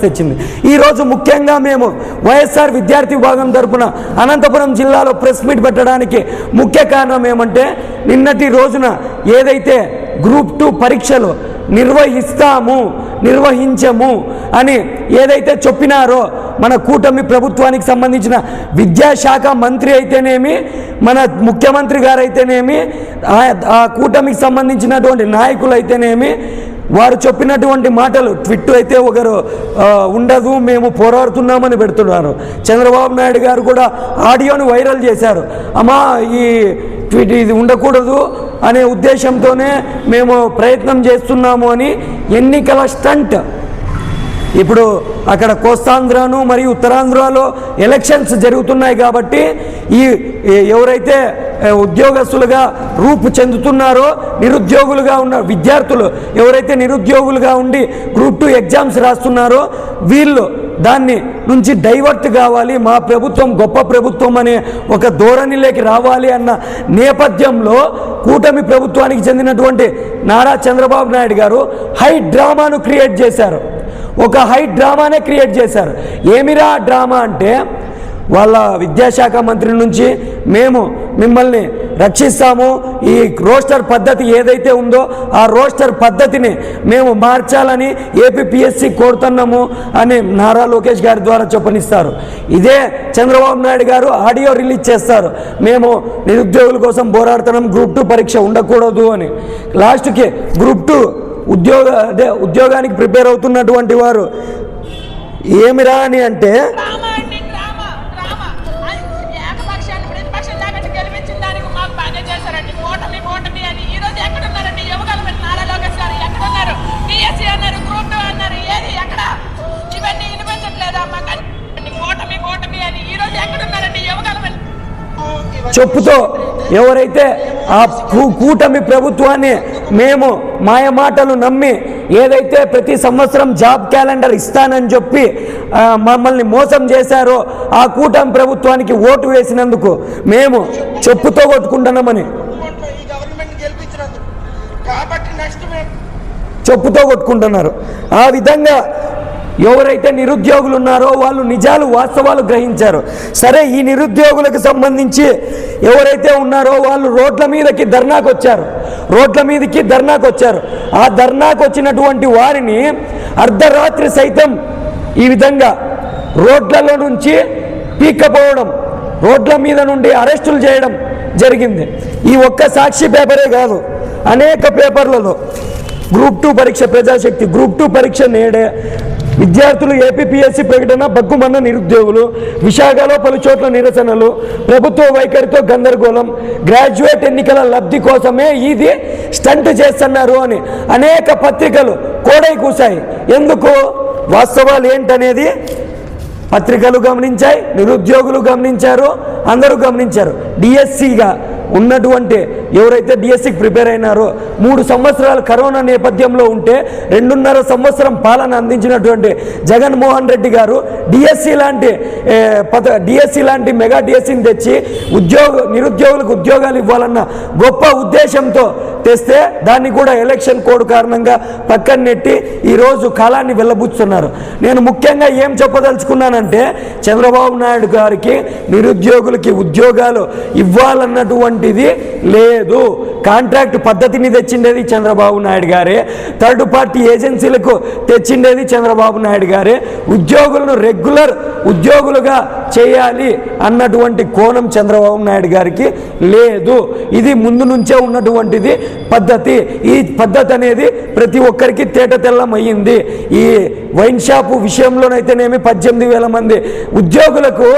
తెచ్చింది. ఈరోజు ముఖ్యంగా మేము వైఎస్ఆర్ విద్యార్థి విభాగం తరపున అనంతపురం జిల్లాలో ప్రెస్ మీట్ పెట్టడానికి ముఖ్య కారణం ఏమంటే నిన్నటి రోజున ఏదైతే గ్రూప్ టూ పరీక్షలు నిర్వహిస్తాము నిర్వహించము అని ఏదైతే చెప్పినారో మన కూటమి ప్రభుత్వానికి సంబంధించిన విద్యాశాఖ మంత్రి అయితేనేమి మన ముఖ్యమంత్రి గారు అయితేనేమి ఆ- ఆ కూటమికి సంబంధించినటువంటి నాయకులు అయితేనేమి వారు చెప్పినటువంటి మాటలు ట్విట్ అయితే ఒకరు ఉండదు మేము పోరాడుతున్నామని పెడుతున్నారు. చంద్రబాబు నాయుడు గారు కూడా ఆడియోని వైరల్ చేశారు. అమ్మా ఈ ట్వీట్ ఇది ఉండకూడదు అనే ఉద్దేశంతోనే మేము ప్రయత్నం చేస్తున్నాము అని ఎన్నికల స్టంట్. ఇప్పుడు అక్కడ కోస్తాంధ్రను మరియు ఉత్తరాంధ్రలో ఎలక్షన్స్ జరుగుతున్నాయి కాబట్టి ఈ ఎవరైతే ఉద్యోగస్తులుగా రూపు చెందుతున్నారో నిరుద్యోగులుగా ఉన్న విద్యార్థులు ఎవరైతే నిరుద్యోగులుగా ఉండి గ్రూప్ టూ ఎగ్జామ్స్ రాస్తున్నారో వీళ్ళు దాన్ని నుంచి డైవర్ట్ కావాలి మా ప్రభుత్వం గొప్ప ప్రభుత్వం అనే ఒక ధోరణిలోకి రావాలి అన్న నేపథ్యంలో కూటమి ప్రభుత్వానికి చెందినటువంటి నారా చంద్రబాబు నాయుడు గారు హై డ్రామాను క్రియేట్ చేశారు. ఒక హై డ్రామానే క్రియేట్ చేశారు. ఏమిరా డ్రామా అంటే వాళ్ళ విద్యాశాఖ మంత్రి నుంచి మేము మిమ్మల్ని రక్షిస్తాము. ఈ రోస్టర్ పద్ధతి ఏదైతే ఉందో ఆ రోస్టర్ పద్ధతిని మేము మార్చాలని ఏపీఎస్సి కోరుతున్నాము అని నారా లోకేష్ గారి ద్వారా చెప్పనిస్తారు. ఇదే చంద్రబాబు నాయుడు గారు ఆడియో రిలీజ్ చేస్తారు. మేము నిరుద్యోగుల కోసం పోరాడుతున్నాం. గ్రూప్ టూ పరీక్ష ఉండకూడదు అని. లాస్ట్కి గ్రూప్ టూ ఉద్యోగ అదే ఉద్యోగానికి ప్రిపేర్ అవుతున్నటువంటి వారు ఏమిరా అని అంటే చెప్పుతో ఎవరైతే ఆ కూటమి ప్రభుత్వాన్ని మేము మాయ మాటలు నమ్మి ఏదైతే ప్రతి సంవత్సరం జాబ్ క్యాలెండర్ ఇస్తానని చెప్పి మమ్మల్ని మోసం చేశారో ఆ కూటమి ప్రభుత్వానికి ఓటు వేసినందుకు మేము చెప్పుతో కొట్టుకుంటున్నామని. చెప్పుతో కొట్టుకుంటున్నారు. ఆ విధంగా ఎవరైతే నిరుద్యోగులు ఉన్నారో వాళ్ళు నిజాలు వాస్తవాలు గ్రహించారు. సరే ఈ నిరుద్యోగులకు సంబంధించి ఎవరైతే ఉన్నారో వాళ్ళు రోడ్ల మీదకి ధర్నాకు వచ్చారు రోడ్ల మీదకి ధర్నాకు వచ్చారు ఆ ధర్నాకు వచ్చినటువంటి వారిని అర్ధరాత్రి సైతం ఈ విధంగా రోడ్లలో నుంచి పీక్కపోవడం రోడ్ల మీద నుండి అరెస్టులు చేయడం జరిగింది. ఈ ఒక్క సాక్షి పేపరే కాదు అనేక పేపర్లలో గ్రూప్ టూ పరీక్ష ప్రజాశక్తి గ్రూప్ టూ పరీక్ష నేడే విద్యార్థులు ఏపీఎస్సీ ప్రకటన బగ్గుమన్న నిరుద్యోగులు విశాఖలో పలు చోట్ల నిరసనలు ప్రభుత్వ వైఖరితో గందరగోళం గ్రాడ్యుయేట్ ఎన్నికల లబ్ధి కోసమే ఇది స్టంట్ చేస్తున్నారు అని అనేక పత్రికలు కోడై కూశాయి. ఎందుకు? వాస్తవాలు ఏంటనేది పత్రికలు గమనించాయి నిరుద్యోగులు గమనించారు అందరూ గమనించారు. డిఎస్సిగా ఉన్నటువంటి ఎవరైతే డిఎస్సికి ప్రిపేర్ అయినారో మూడు సంవత్సరాలు కరోనా నేపథ్యంలో ఉంటే రెండున్నర సంవత్సరం పాలన అందించినటువంటి జగన్మోహన్ రెడ్డి గారు డిఎస్సి లాంటి ఏ, పద డిఎస్సి లాంటి మెగా డిఎస్సిని తెచ్చి ఉద్యోగ నిరుద్యోగులకు ఉద్యోగాలు ఇవ్వాలన్న గొప్ప ఉద్దేశంతో తెస్తే దాన్ని కూడా ఎలక్షన్ కోడ్ కారణంగా పక్కన నెట్టి ఈరోజు కాలాన్ని వెళ్ళబుచ్చుతున్నారు. నేను ముఖ్యంగా ఏం చెప్పదలుచుకున్నానంటే చంద్రబాబు నాయుడు గారికి నిరుద్యోగులకి ఉద్యోగాలు ఇవ్వాలన్నటువంటి అటువంటిది లేదు. కాంట్రాక్ట్ పద్ధతిని తెచ్చిండేది చంద్రబాబు నాయుడు గారే. థర్డ్ పార్టీ ఏజెన్సీలకు తెచ్చిండేది చంద్రబాబు నాయుడు గారే. ఉద్యోగులను రెగ్యులర్ ఉద్యోగులుగా చేయాలి అన్నటువంటి కోణం చంద్రబాబు నాయుడు గారికి లేదు. ఇది ముందు నుంచే ఉన్నటువంటిది పద్ధతి. ఈ పద్ధతి అనేది ప్రతి ఒక్కరికి తేట తెల్లమయ్యింది ఈ వైన్ షాపు విషయంలోనైతేనేమి పద్దెనిమిది వేల మంది ఉద్యోగులకు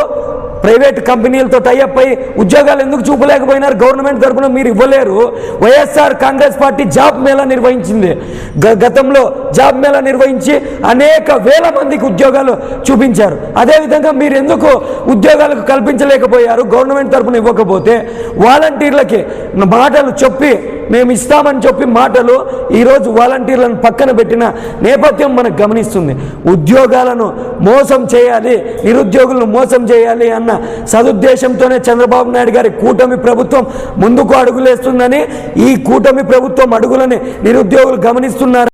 ప్రైవేట్ కంపెనీలతో టైఅప్ అయి ఉద్యోగాలు ఎందుకు చూపలేకపోయినారు? గవర్నమెంట్ తరఫున మీరు ఇవ్వలేరు. వైఎస్ఆర్ కాంగ్రెస్ పార్టీ జాబ్ మేళా నిర్వహించింది. గ- గతంలో జాబ్ మేళా నిర్వహించి అనేక వేల మందికి ఉద్యోగాలు చూపించారు. అదేవిధంగా మీరు ఎందుకు ఉద్యోగాలకు కల్పించలేకపోయారు? గవర్నమెంట్ తరపున ఇవ్వకపోతే వాలంటీర్లకి మాటలు చెప్పి మేము ఇస్తామని చెప్పి మాటలు ఈరోజు వాలంటీర్లను పక్కన పెట్టిన నేపథ్యం మనకు గమనిస్తుంది. ఉద్యోగాలను మోసం చేయాలి నిరుద్యోగులను మోసం చేయాలి అన్న సదుద్దేశంతోనే చంద్రబాబు నాయుడు గారి కూటమి ప్రభుత్వం ముందుకు అడుగులేస్తుందని ఈ కూటమి ప్రభుత్వం అడుగులని నిరుద్యోగులు గమనిస్తున్నారు.